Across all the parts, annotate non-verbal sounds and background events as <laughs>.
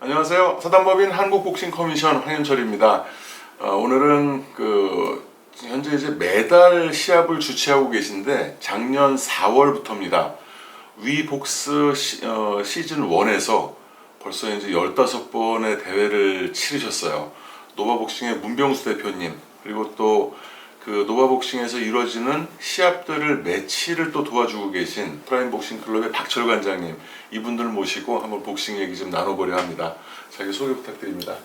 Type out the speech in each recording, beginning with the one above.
안녕하세요. 사단법인 한국복싱 커미션 황현철입니다. 어, 오늘은 그 현재 이제 매달 시합을 주최하고 계신데 작년 4월부터입니다. 위복스 시, 어, 시즌 1에서 벌써 이제 15번의 대회를 치르셨어요. 노바복싱의 문병수 대표님 그리고 또 그 노바복싱에서 이루어지는 시합들을 매치를 또 도와주고 계신 프라임 복싱 클럽의 박철 관장님 이분들 모시고 한번 복싱 얘기 좀 나눠보려 합니다. 자기 소개 부탁드립니다.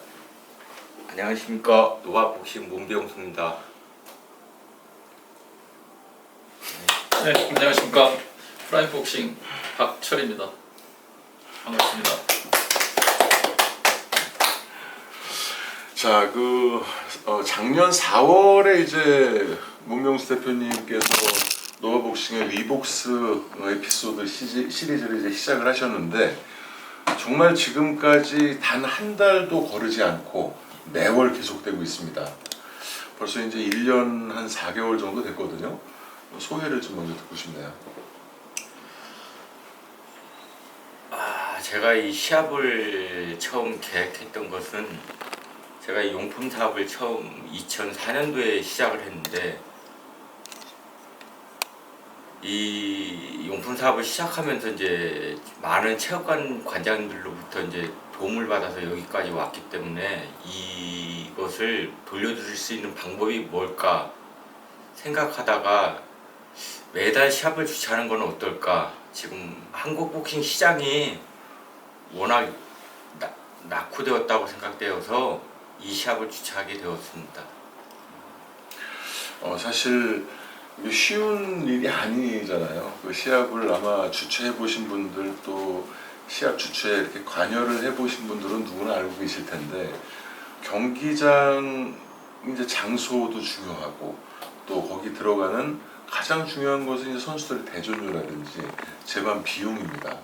안녕하십니까 노바복싱 문병수입니다. 네, 안녕하십니까. 프라임 복싱 박철입니다. 반갑습니다. 자, 그 어, 작년 4월에 이제 문명수 대표님께서 노아복싱의 위복스 에피소드 시리, 시리즈를 이제 시작을 하셨는데 정말 지금까지 단 한 달도 거르지 않고 매월 계속되고 있습니다. 벌써 이제 1년 한 4개월 정도 됐거든요. 소회를 좀 먼저 듣고 싶네요. 아 제가 이 시합을 처음 계획했던 것은 제가 이 용품 사업을 처음 2004년도에 시작을 했는데 이 용품 사업을 시작하면서 이제 많은 체육관 관장들로부터 이제 도움을 받아서 여기까지 왔기 때문에 이것을 돌려드릴 수 있는 방법이 뭘까 생각하다가 매달 시합을 주최하는 건 어떨까? 지금 한국 복싱 시장이 워낙 나- 낙후되었다고 생각되어서 이 시합을 주최하게 되었습니다. 어, 사실 쉬운 일이 아니잖아요. 그 시합을 아마 주최해 보신 분들 또 시합 주최에 이렇게 관여를 해 보신 분들은 누구나 알고 계실 텐데 경기장 이제 장소도 중요하고 또 거기 들어가는 가장 중요한 것은 이제 선수들의 대전료라든지 재반 비용입니다.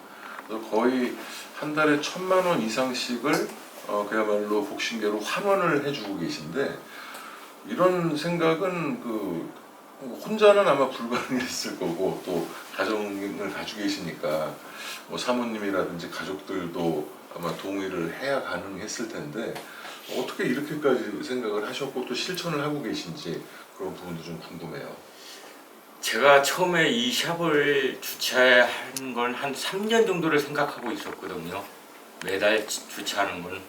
거의 한 달에 천만 원 이상씩을 어, 그야말로 복싱계로 환원을 해주고 계신데 이런 생각은 그 혼자는 아마 불가능했을 거고 또 가정을 가지고 계시니까 뭐 사모님이라든지 가족들도 아마 동의를 해야 가능했을 텐데 어떻게 이렇게까지 생각을 하셨고 또 실천을 하고 계신지 그런 부분도 좀 궁금해요. 제가 처음에 이 시합을 주최하는 건한 3년 정도를 생각하고 있었거든요. 매달 지- 주최하는 건.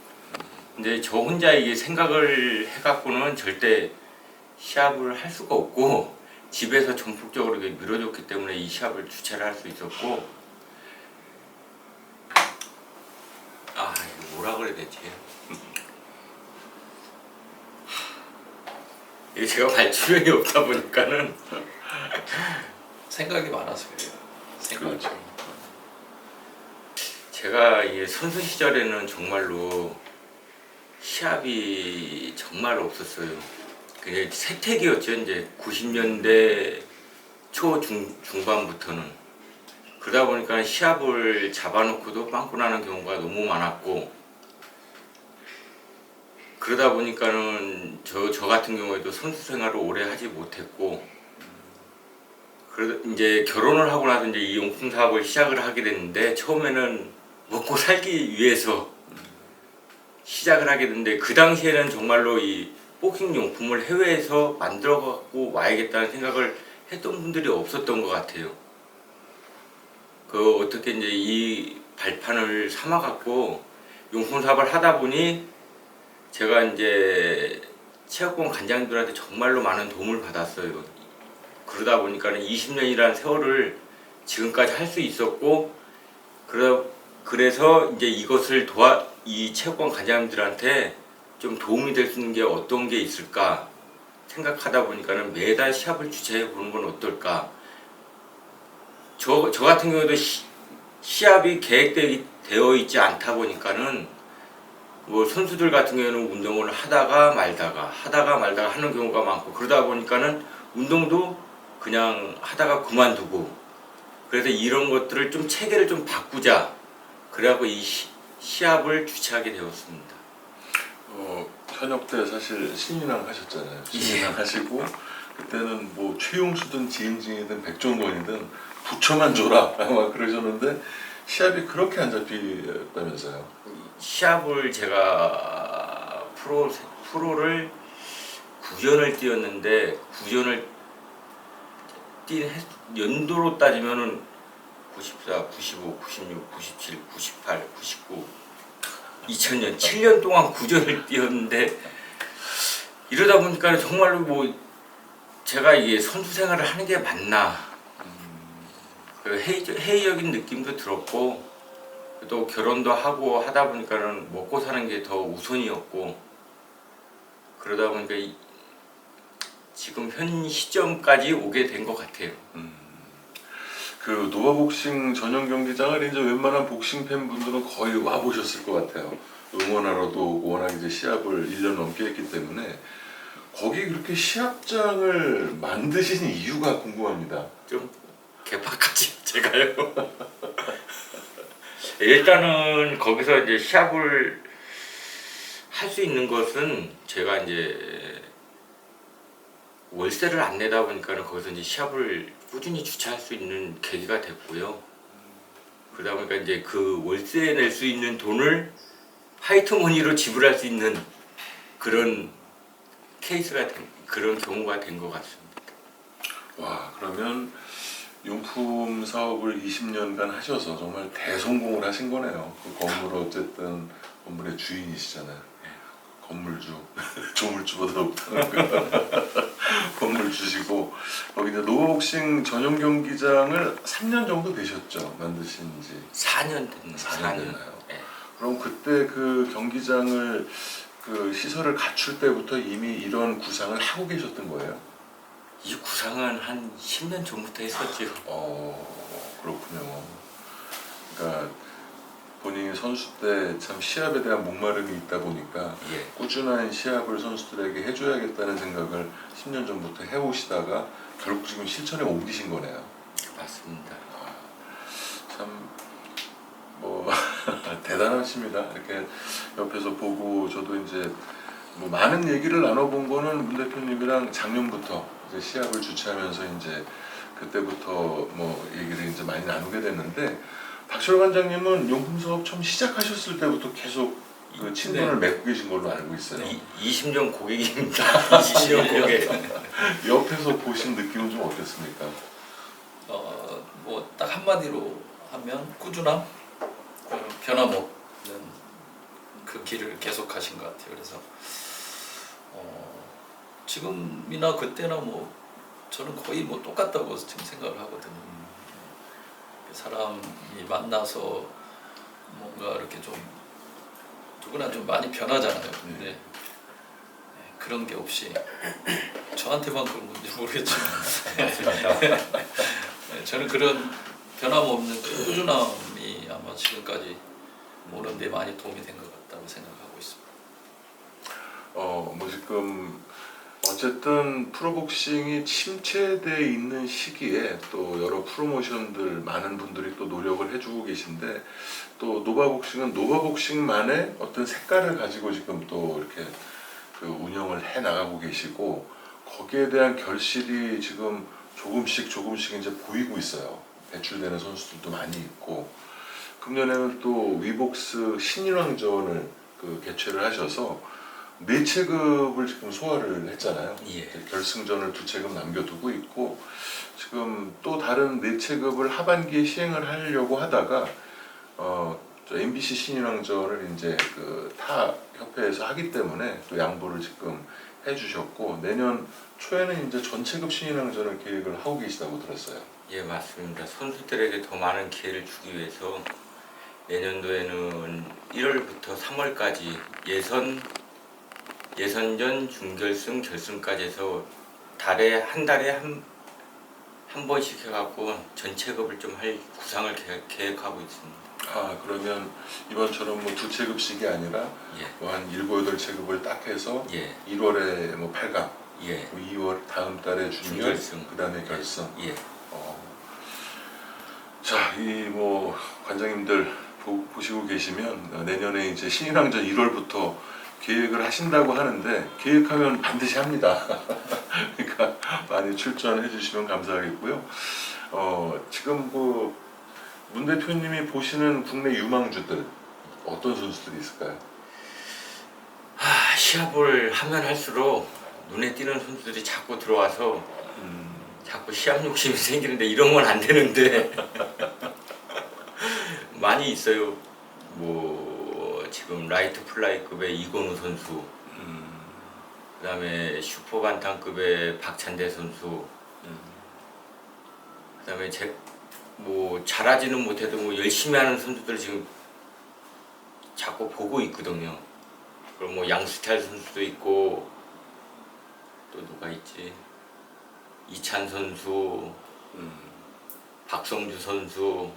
근데 저 혼자 이게 생각을 해갖고는 절대 시합을 할 수가 없고 집에서 전폭적으로 밀어줬기 때문에 이 시합을 주최를 할 수 있었고 아 이거 뭐라 그래야 되지? <laughs> 이게 제가 말주변이 없다 보니까는 생각이 많아서 그래요. 생각이. 그렇죠. 제가 이 선수 시절에는 정말로 시합이 정말 없었어요. 그게 세택이었죠. 이제 90년대 초 중, 중반부터는 그러다 보니까 시합을 잡아놓고도 빵꾸 나는 경우가 너무 많았고 그러다 보니까는 저, 저 같은 경우에도 선수 생활을 오래 하지 못했고 그러다 이제 결혼을 하고 나서 이제 이 용품 사업을 시작을 하게 됐는데 처음에는 먹고 살기 위해서 시작을 하게 됐는데 그 당시에는 정말로 이 복싱 용품을 해외에서 만들어 갖고 와야겠다는 생각을 했던 분들이 없었던 것 같아요. 그 어떻게 이제 이 발판을 삼아 갖고 용품 사업을 하다 보니 제가 이제 체육관 관장들한테 정말로 많은 도움을 받았어요. 그러다 보니까는 20년이라는 세월을 지금까지 할 수 있었고 그래서 이제 이것을 도와 이 체육관 관장님들한테 좀 도움이 될 수 있는 게 어떤 게 있을까 생각하다 보니까는 매달 시합을 주최해 보는 건 어떨까? 저, 저 같은 경우도 시, 시합이 계획되어 있지 않다 보니까는 뭐 선수들 같은 경우는 운동을 하다가 말다가 하다가 말다가 하는 경우가 많고 그러다 보니까는 운동도 그냥 하다가 그만두고 그래서 이런 것들을 좀 체계를 좀 바꾸자. 그래갖고 이 시, 시합을 주최하게 되었습니다. 어, 현역 때 사실 신인왕 하셨잖아요. 신인왕 하시고 그때는 뭐 최용수든 지인진이든 백종원이든 부처만 줘라 <laughs> 아마 그러셨는데 시합이 그렇게 안 잡히다면서요? 시합을 제가 프로 프로를 9년을 뛰었는데 9년을 뛴 횟- 연도로 따지면은 94, 95, 96, 97, 98, 99, 2000년 7년 동안 9년을 뛰었는데 이러다 보니까 정말로 뭐 제가 이게 선수 생활을 하는 게 맞나. 그 회의, 회의적인 느낌도 들었고 또 결혼도 하고 하다 보니까는 먹고 사는 게 더 우선이었고 그러다 보니까 이- 지금 현 시점까지 오게 된 것 같아요. 그 노아복싱 전용 경기장을 이제 웬만한 복싱 팬분들은 거의 와 보셨을 것 같아요. 응원하러도 오고 워낙 이제 시합을 1년 넘게 했기 때문에 거기 그렇게 시합장을 만드신 이유가 궁금합니다. 좀 개팍하지 <laughs> 제가요. <laughs> 일단은 거기서 이제 시합을 할 수 있는 것은 제가 이제 월세를 안 내다 보니까는 거기서 이제 시합을 꾸준히 주최할 수 있는 계기가 됐고요. 그러다 보니까 이제 그 월세 낼 수 있는 돈을 화이트머니로 지불할 수 있는 그런 케이스가 된, 그런 경우가 된 것 같습니다. 와 그러면 용품 사업을 20년간 하셔서 정말 대성공을 하신 거네요. 그 건물 어쨌든 건물의 주인이시잖아요. 건물주, <laughs> 조물주보다 못하는 <laughs> 건물주시고 거기 이제 노복싱 전용 경기장을 3년 정도 되셨죠 만드신 지 4년 됐나? 4년 됐나요? 네. 그럼 그때 그 경기장을 그 시설을 갖출 때부터 이미 이런 구상을 하고 계셨던 거예요? 이 구상은 한 10년 전부터 했었죠. 어 그렇군요. 그러니까 본인이 선수 때 참 시합에 대한 목마름이 있다 보니까 예. 꾸준한 시합을 선수들에게 해줘야겠다는 생각을 10년 전부터 해오시다가 결국 지금 실천에 옮기신 거네요. 맞습니다. 참뭐 <laughs> 대단하십니다. 이렇게 옆에서 보고 저도 이제 뭐 많은 얘기를 나눠본 거는 문 대표님이랑 작년부터 이제 시합을 주최하면서 이제 그때부터 뭐 얘기를 이제 많이 나누게 됐는데 박철 관장님은 용품 사업 처음 시작하셨을 때부터 계속 그 친분을 맺고 계신 걸로 알고 있어요. 이, 20년 고객입니다. <laughs> 20년 <laughs> 고객. 옆에서 보신 느낌은 좀 어땠습니까? 어 뭐 딱 한마디로 하면 꾸준함, 그 변함없는 그 길을 계속 하신 것 같아요. 그래서 어 지금이나 그때나 뭐 저는 거의 뭐 똑같다고 지금 생각을 하거든요. 사람이 만나서 뭔가 이렇게 좀 누구나 좀 많이 변하잖아요. 근데 네, 그런 게 없이 저한테만 그런 건지 모르겠지만 <laughs> 네, 저는 그런 변함없는 그 꾸준함이 아마 지금까지 오는 데 많이 도움이 된 것 같다고 생각하고 있습니다. 어, 뭐 지금 어쨌든 프로복싱이 침체돼 있는 시기에 또 여러 프로모션들 많은 분들이 또 노력을 해주고 계신데 또 노바복싱은 노바복싱만의 어떤 색깔을 가지고 지금 또 이렇게 그 운영을 해 나가고 계시고 거기에 대한 결실이 지금 조금씩 조금씩 이제 보이고 있어요. 배출되는 선수들도 많이 있고 금년에는 또 위복스 신인왕전을 그 개최를 하셔서 네 체급을 지금 소화를 했잖아요. 예. 결승전을 두 체급 남겨두고 있고 지금 또 다른 네 체급을 하반기에 시행을 하려고 하다가 어, 저 MBC 신인왕전을 이제 그 타 협회에서 하기 때문에 또 양보를 지금 해주셨고 내년 초에는 이제 전체급 신인왕전을 계획을 하고 계시다고 들었어요. 예, 맞습니다. 선수들에게 더 많은 기회를 주기 위해서 내년도에는 1월부터 3월까지 예선 예선전, 중결승, 결승까지 해서 달에 한 달에 한, 한 번씩 해갖고 전체급을 좀 할 구상을 계획, 계획하고 있습니다. 아 그러면 이번처럼 뭐 두 체급씩이 아니라 예, 뭐한 일곱 여덟 체급을 딱 해서 예, 1월에 뭐 8강, 예, 2월 다음 달에 준결, 준결승. 그다음에 결승. 예. 어. 자, 이 뭐 관장님들 보, 보시고 계시면 어, 내년에 이제 신인왕전 1월부터 계획을 하신다고 하는데 계획하면 반드시 합니다. <laughs> 그러니까 많이 출전해 주시면 감사하겠고요. 어, 지금 그 문 대표님이 보시는 국내 유망주들 어떤 선수들이 있을까요? 아, 시합을 하면 할수록 눈에 띄는 선수들이 자꾸 들어와서 음, 자꾸 시합 욕심이 생기는데 이런 건 안 되는데 <laughs> 많이 있어요. 뭐 지금 라이트 플라이급의 이건우 선수, 음, 그다음에 슈퍼 반탄급의 박찬대 선수, 음. 그다음에 제 뭐 잘하지는 못해도 뭐 열심히 하는 선수들 지금 자꾸 보고 있거든요. 그럼 뭐 양스탈 선수도 있고 또 누가 있지? 이찬 선수, 음. 박성주 선수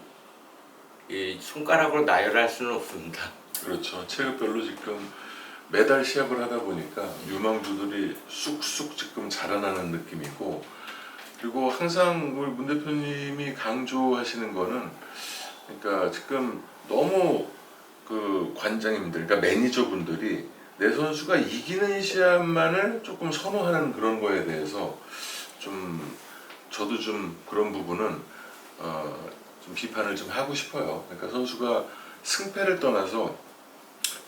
이 손가락으로 나열할 수는 없습니다. 그렇죠. 체급별로 지금 매달 시합을 하다 보니까 유망주들이 쑥쑥 지금 자라나는 느낌이고 그리고 항상 우리 문 대표님이 강조하시는 거는 그러니까 지금 너무 그 관장님들 그러니까 매니저분들이 내 선수가 이기는 시합만을 조금 선호하는 그런 거에 대해서 좀 저도 좀 그런 부분은 어, 좀 비판을 좀 하고 싶어요. 그러니까 선수가 승패를 떠나서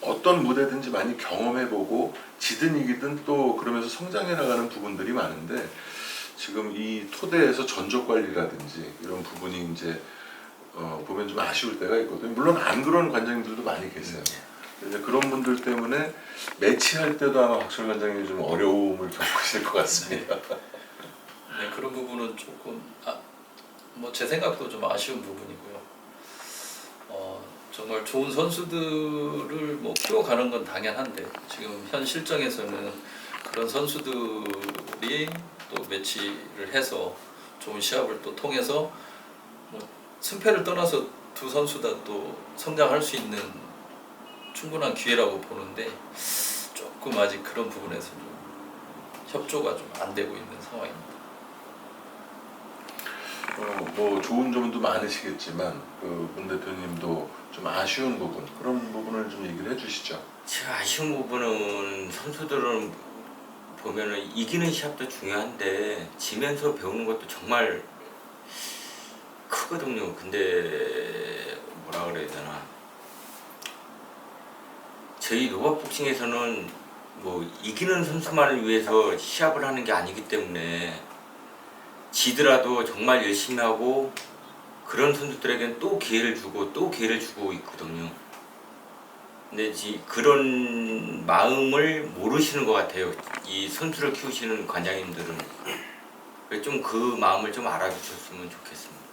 어떤 무대든지 많이 경험해보고 지든 이기든 또 그러면서 성장해 나가는 부분들이 많은데 지금 이 토대에서 전적 관리라든지 이런 부분이 이제 어, 보면 좀 아쉬울 때가 있거든요. 물론 안 그런 관장님들도 많이 계세요. 이제 그런 분들 때문에 매치할 때도 아마 박철 관장님이 좀 어려움을 겪으실 것 같습니다. 네, 그런 부분은 조금 아, 뭐 제 생각도 좀 아쉬운 부분이고요. 어, 정말 좋은 선수들을 뭐 키워가는 건 당연한데 지금 현 실정에서는 그런 선수들이 또 매치를 해서 좋은 시합을 또 통해서 뭐 승패를 떠나서 두 선수 다 또 성장할 수 있는 충분한 기회라고 보는데 조금 아직 그런 부분에서 좀 협조가 좀 안 되고 있는 상황입니다. 어, 뭐 좋은 점도 많으시겠지만 그 문 대표님도 좀 아쉬운 부분 그런 부분을 좀 얘기를 해주시죠. 제가 아쉬운 부분은 선수들은 보면은 이기는 시합도 중요한데 지면서 배우는 것도 정말 크거든요. 근데 뭐라 그래야 되나? 저희 노바복싱에서는 뭐 이기는 선수만을 위해서 시합을 하는 게 아니기 때문에 지더라도 정말 열심히 하고 그런 선수들에게는 또 기회를 주고 또 기회를 주고 있거든요. 근데 지 그런 마음을 모르시는 것 같아요. 이 선수를 키우시는 관장님들은 좀 그 마음을 좀 알아주셨으면 좋겠습니다.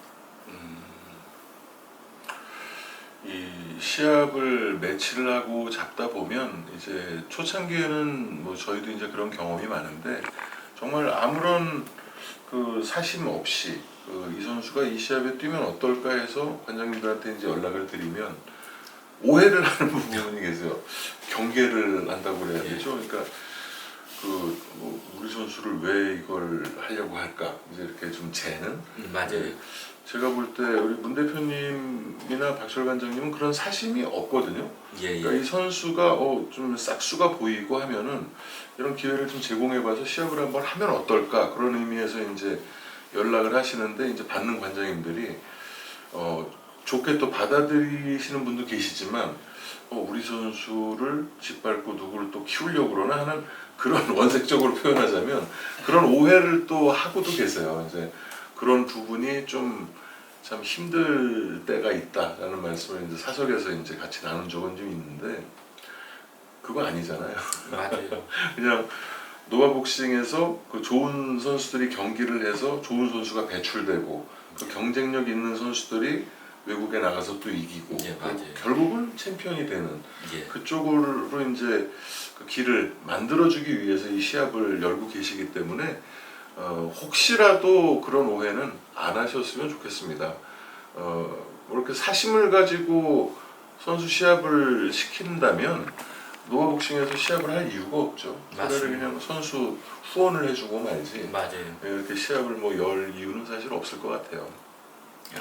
이 시합을 매치를 하고 잡다 보면 이제 초창기에는 뭐 저희도 이제 그런 경험이 많은데 정말 아무런 그 사심 없이 그 이 선수가 이 시합에 뛰면 어떨까 해서 관장님들한테 이제 연락을 드리면 오해를 하는 <laughs> 부분이 계세요. 경계를 한다고 그래야 되죠. 그러니까 그 뭐 우리 선수를 왜 이걸 하려고 할까 이제 이렇게 좀 재는 음, 맞아요. 제가 볼 때 우리 문 대표님이나 박철 관장님은 그런 사심이 없거든요. 예, 그러니까 예. 이 선수가 어, 좀 싹수가 보이고 하면은 이런 기회를 좀 제공해봐서 시합을 한번 하면 어떨까 그런 의미에서 이제 연락을 하시는데 이제 받는 관장님들이 어, 좋게 또 받아들이시는 분도 계시지만 어, 우리 선수를 짓밟고 누구를 또 키우려고 그러나 하는 그런 <laughs> 원색적으로 표현하자면 그런 오해를 또 하고도 계세요. 이제 그런 부분이 좀 참 힘들 때가 있다라는 말씀을 이제 사석에서 이제 같이 나눈 적은 좀 있는데 그거 아니잖아요. 맞아요. <laughs> 그냥 노바복싱에서 그 좋은 선수들이 경기를 해서 좋은 선수가 배출되고 그 경쟁력 있는 선수들이 외국에 나가서 또 이기고 예, 그 맞아요. 결국은 챔피언이 되는 예. 그쪽으로 이제 그 길을 만들어주기 위해서 이 시합을 열고 계시기 때문에 어, 혹시라도 그런 오해는 안 하셨으면 좋겠습니다. 어, 뭐 이렇게 사심을 가지고 선수 시합을 시킨다면 노아복싱에서 시합을 할 이유가 없죠. 차라리. 그냥 선수 후원을 해주고 말지. 맞아요. 이렇게 시합을 뭐 열 이유는 사실 없을 것 같아요.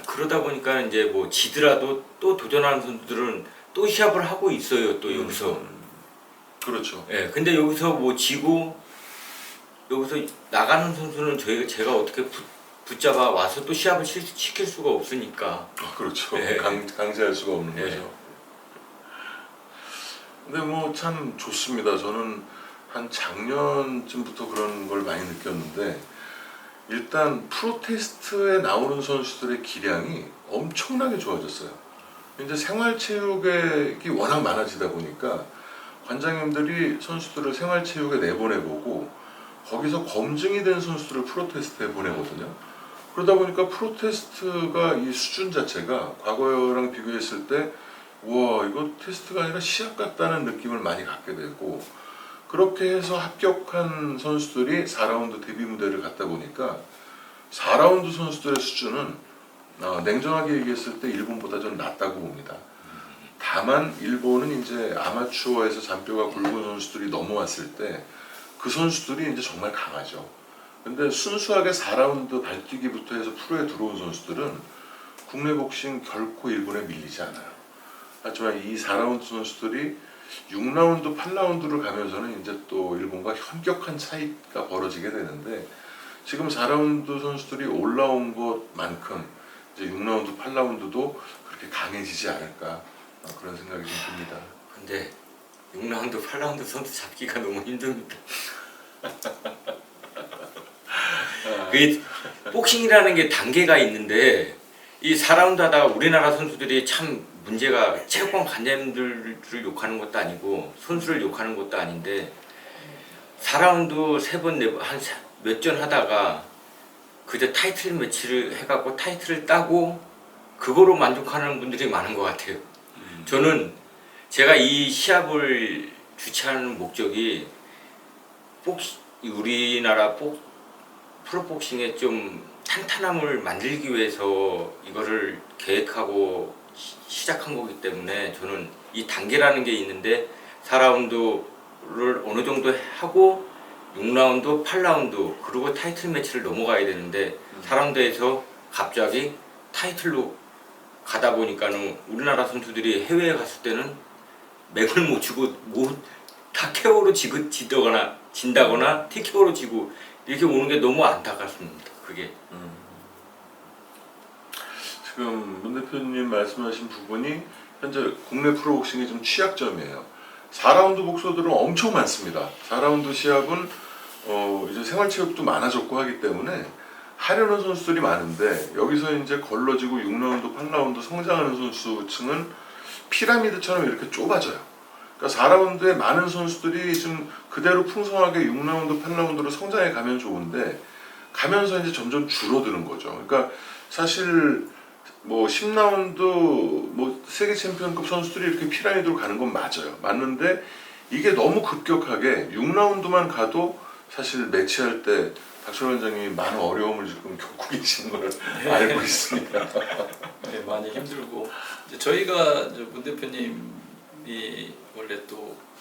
그러다 보니까 이제 뭐 지더라도 또 도전하는 선수들은 또 시합을 하고 있어요. 또 여기서. 음, 그렇죠. 예. 근데 여기서 뭐 지고 여기서 나가는 선수는 저희가 제가 어떻게 붙, 붙잡아 와서 또 시합을 시- 시킬 수가 없으니까 아, 그렇죠. 네. 강, 강제할 수가 없는 네. 거죠. 근데 뭐 참 좋습니다. 저는 한 작년쯤부터 그런 걸 많이 느꼈는데 일단 프로테스트에 나오는 선수들의 기량이 엄청나게 좋아졌어요. 이제 생활체육이 워낙 많아지다 보니까 관장님들이 선수들을 생활체육에 내보내보고 거기서 검증이 된 선수들을 프로테스트에 보내거든요. 그러다 보니까 프로테스트가 이 수준 자체가 과거랑 비교했을 때 우와 이거 테스트가 아니라 시합 같다는 느낌을 많이 갖게 되고 그렇게 해서 합격한 선수들이 4라운드 데뷔 무대를 갔다 보니까 4라운드 선수들의 수준은 어, 냉정하게 얘기했을 때 일본보다 좀 낮다고 봅니다. 다만 일본은 이제 아마추어에서 잔뼈가 굵은 선수들이 넘어왔을 때 그 선수들이 이제 정말 강하죠. 근데 순수하게 4라운드 발뛰기부터 해서 프로에 들어온 선수들은 국내 복싱 결코 일본에 밀리지 않아요. 하지만 이 4라운드 선수들이 6라운드, 8라운드를 가면서는 이제 또 일본과 현격한 차이가 벌어지게 되는데 지금 4라운드 선수들이 올라온 것만큼 이제 6라운드, 8라운드도 그렇게 강해지지 않을까 어, 그런 생각이 좀 듭니다. 근데 6라운드, 8라운드 선수 잡기가 너무 힘듭니다. <laughs> 그 복싱이라는 게 단계가 있는데 이 4라운드 하다가 우리나라 선수들이 참 문제가 체육관 관장님들을 욕하는 것도 아니고 선수를 욕하는 것도 아닌데 4라운드 세 번, 네 번, 한 몇 전 하다가 그저 타이틀 매치를 해갖고 타이틀을 따고 그거로 만족하는 분들이 많은 것 같아요. 저는 제가 이 시합을 주최하는 목적이 복시, 우리나라 복, 프로복싱의 좀 탄탄함을 만들기 위해서 이거를 계획하고 시- 시작한 거기 때문에 저는 이 단계라는 게 있는데 4라운드를 어느 정도 하고 6라운드, 8라운드 그리고 타이틀 매치를 넘어가야 되는데 4라운드에서 갑자기 타이틀로 가다 보니까는 우리나라 선수들이 해외에 갔을 때는 맥을 못 치고 뭐다 지고 지다거나 진다거나 TKO로 지고 이렇게 오는 게 너무 안타깝습니다. 그게 지금 문 대표님 말씀하신 부분이 현재 국내 프로복싱의 좀 취약점이에요. 4라운드 복서들은 엄청 많습니다. 4라운드 시합은 어 이제 생활체육도 많아졌고 하기 때문에 하려는 선수들이 많은데 여기서 이제 걸러지고 6라운드, 8라운드 성장하는 선수층은 피라미드처럼 이렇게 좁아져요. 그러니까 4라운드에 많은 선수들이 지금 그대로 풍성하게 6라운드, 8라운드로 성장해 가면 좋은데 가면서 이제 점점 줄어드는 거죠. 그러니까 사실 뭐 10라운드 뭐 세계 챔피언급 선수들이 이렇게 피라미드로 가는 건 맞아요. 맞는데 이게 너무 급격하게 6라운드만 가도 사실 매치할 때 박철 원장님이 많은 어려움을 지금 겪고 계시는 걸 알고 있습니다. <laughs> 네, 많이 힘들고 저희가 문 대표님이 원래 또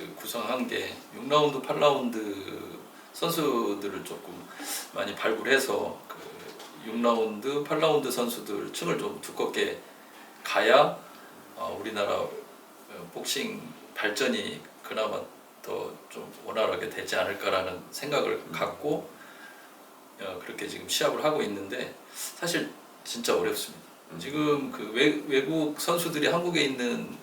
그 구성한 게 6라운드, 8라운드 선수들을 조금 많이 발굴해서 그 6라운드, 8라운드 선수들 층을 좀 두껍게 가야 어, 우리나라 어, 복싱 발전이 그나마 더 좀 원활하게 되지 않을까라는 생각을 갖고 어, 그렇게 지금 시합을 하고 있는데 사실 진짜 어렵습니다. 지금 그 외, 외국 선수들이 한국에 있는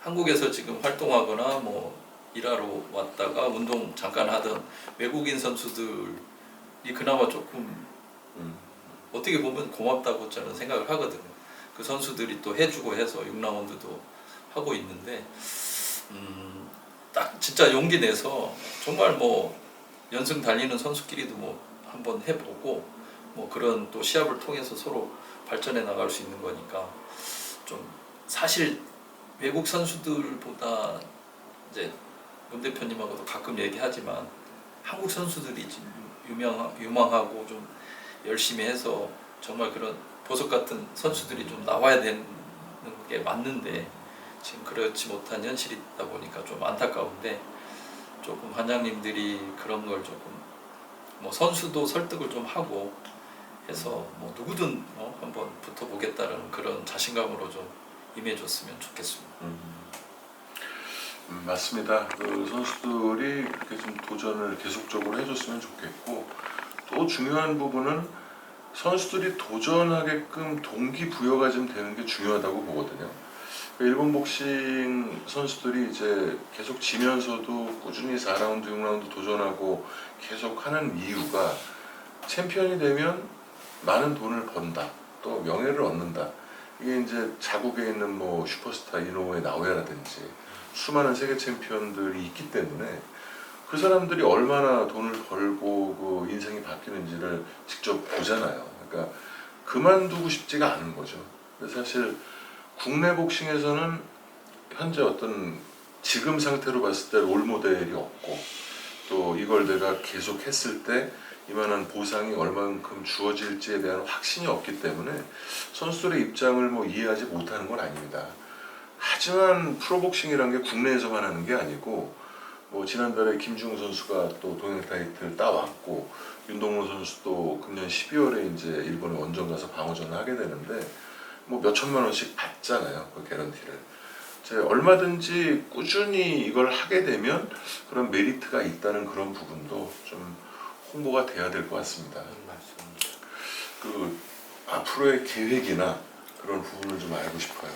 한국에서 지금 활동하거나 뭐 일하러 왔다가 운동 잠깐 하던 외국인 선수들이 그나마 조금 음. 어떻게 보면 고맙다고 저는 생각을 하거든요. 그 선수들이 또 해주고 해서 6라운드도 하고 있는데 음, 딱 진짜 용기 내서 정말 뭐 연승 달리는 선수끼리도 뭐 한번 해보고 뭐 그런 또 시합을 통해서 서로 발전해 나갈 수 있는 거니까 좀 사실 외국 선수들보다 이제 문 대표님하고도 가끔 얘기하지만 한국 선수들이 유명 유망하고 좀 열심히 해서 정말 그런 보석 같은 선수들이 좀 나와야 되는 게 맞는데 지금 그렇지 못한 현실이 있다 보니까 좀 안타까운데 조금 관장님들이 그런 걸 조금 뭐 선수도 설득을 좀 하고 해서 뭐 누구든 뭐 한번 붙어보겠다는 그런 자신감으로 좀 임해줬으면 좋겠습니다. 음, 맞습니다. 그 선수들이 이렇게 좀 도전을 계속적으로 해줬으면 좋겠고 또 중요한 부분은 선수들이 도전하게끔 동기부여가 좀 되는 게 중요하다고 보거든요. 그 일본 복싱 선수들이 이제 계속 지면서도 꾸준히 4라운드, 6라운드 도전하고 계속 하는 이유가 챔피언이 되면 많은 돈을 번다. 또 명예를 얻는다. 이게 이제 자국에 있는 뭐 슈퍼스타 이노우에 나오야라든지 수많은 세계 챔피언들이 있기 때문에 그 사람들이 얼마나 돈을 벌고 그 인생이 바뀌는지를 직접 보잖아요. 그러니까 그만두고 싶지가 않은 거죠. 사실 국내 복싱에서는 현재 어떤 지금 상태로 봤을 때 롤 모델이 없고 또 이걸 내가 계속 했을 때 이만한 보상이 얼만큼 주어질지에 대한 확신이 없기 때문에 선수들의 입장을 뭐 이해하지 못하는 건 아닙니다. 하지만 프로복싱이란 게 국내에서만 하는 게 아니고 뭐 지난달에 김중우 선수가 또 동행 타이틀 따왔고 윤동호 선수도 금년 12월에 이제 일본에 원정 가서 방어전을 하게 되는데 뭐 몇 천만 원씩 받잖아요 그 개런티를. 이제 얼마든지 꾸준히 이걸 하게 되면 그런 메리트가 있다는 그런 부분도 좀 홍보가 돼야 될 것 같습니다. 맞습니다. 그 앞으로의 계획이나 그런 부분을 좀 알고 싶어요.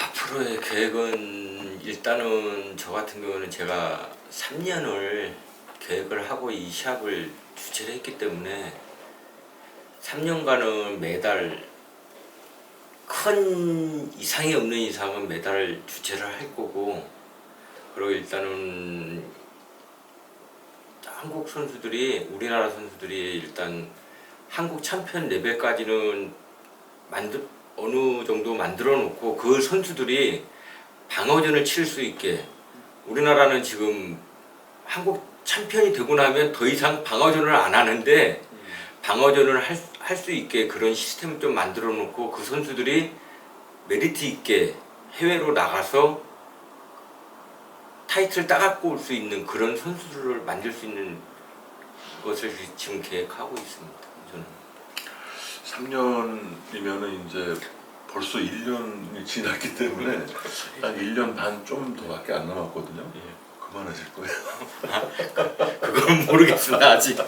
앞으로의 계획은 일단은 저 같은 경우는 제가 3년을 계획을 하고 이 시합을 주최를 했기 때문에 3년간은 매달 큰 이상이 없는 이상은 매달 주최를 할 거고 그리고 일단은 한국 선수들이 우리나라 선수들이 일단 한국 챔피언 레벨까지는 만들 어느 정도 만들어 놓고 그 선수들이 방어전을 칠 수 있게 우리나라는 지금 한국 챔피언이 되고 나면 더 이상 방어전을 안 하는데 방어전을 할 수 있게 그런 시스템을 좀 만들어 놓고 그 선수들이 메리트 있게 해외로 나가서 타이틀 따갖고 올 수 있는 그런 선수들을 만들 수 있는 것을 지금 계획하고 있습니다. 저는 3년이면은 이제 벌써 1년이 지났기 때문에 한 1년 반 좀 더밖에 안 남았거든요. 그만하실 거예요. <laughs> 그건 모르겠습니다 아직. <laughs>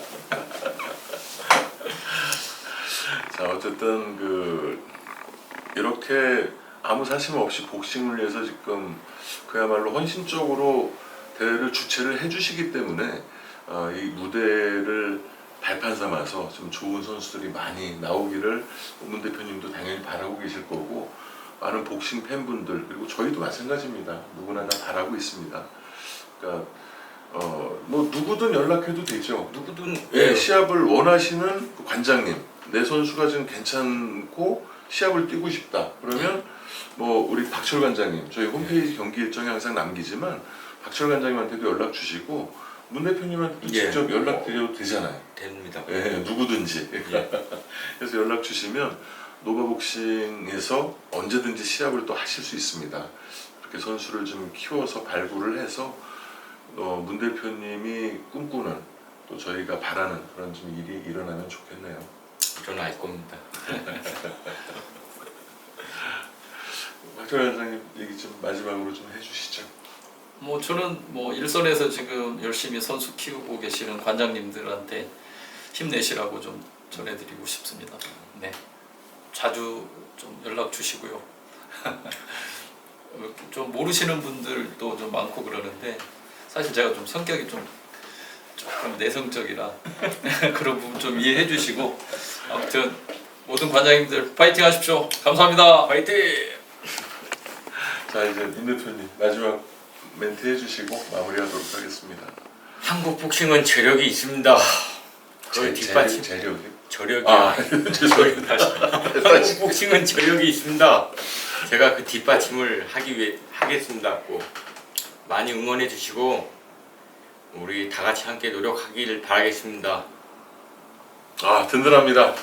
자 어쨌든 그 이렇게 아무 사심 없이 복싱을 위해서 지금 그야말로 헌신적으로 대회를 주최를 해주시기 때문에 어, 이 무대를 발판 삼아서 좀 좋은 선수들이 많이 나오기를 문 대표님도 당연히 바라고 계실 거고 많은 복싱 팬분들 그리고 저희도 마찬가지입니다. 누구나 다 바라고 있습니다. 그러니까 어, 뭐 누구든 연락해도 되죠. 누구든 예, 시합을 원하시는 그 관장님, 내 선수가 지금 괜찮고 시합을 뛰고 싶다. 그러면 뭐 우리 박철 관장님, 저희 홈페이지 경기 일정에 항상 남기지만 박철 관장님한테도 연락 주시고 문 대표님한테도 예. 직접 연락 드려도 되잖아요. 됩니다. 예, 누구든지. <laughs> 그래서 연락 주시면 노바복싱에서 언제든지 시합을 또 하실 수 있습니다. 이렇게 선수를 좀 키워서 발굴을 해서 어, 문 대표님이 꿈꾸는 또 저희가 바라는 그런 좀 일이 일어나면 좋겠네요. 일어날 겁니다. <laughs> 박철 회장님 얘기 좀 마지막으로 좀 해주시죠. 뭐 저는 뭐 일선에서 지금 열심히 선수 키우고 계시는 관장님들한테 힘내시라고 좀 전해드리고 싶습니다. 네, 자주 좀 연락 주시고요. <laughs> 좀 모르시는 분들도 좀 많고 그러는데 사실 제가 좀 성격이 좀 조금 내성적이라 <laughs> 그런 부분 좀 이해해 주시고 아무튼 모든 관장님들 파이팅 하십시오. 감사합니다. 화이팅! <laughs> 자 이제 문 대표님 마지막 멘트 해주시고 마무리하도록 하겠습니다. 한국 복싱은 저력이 있습니다. 그 뒷받침 재- 재력이. 저력이 아 <laughs> 죄송합니다. 한국 복싱은 저력이 있습니다. 제가 그 뒷받침을 하기 위해 하겠습니다. 꼭 많이 응원해 주시고 우리 다 같이 함께 노력하길 바라겠습니다. 아 든든합니다.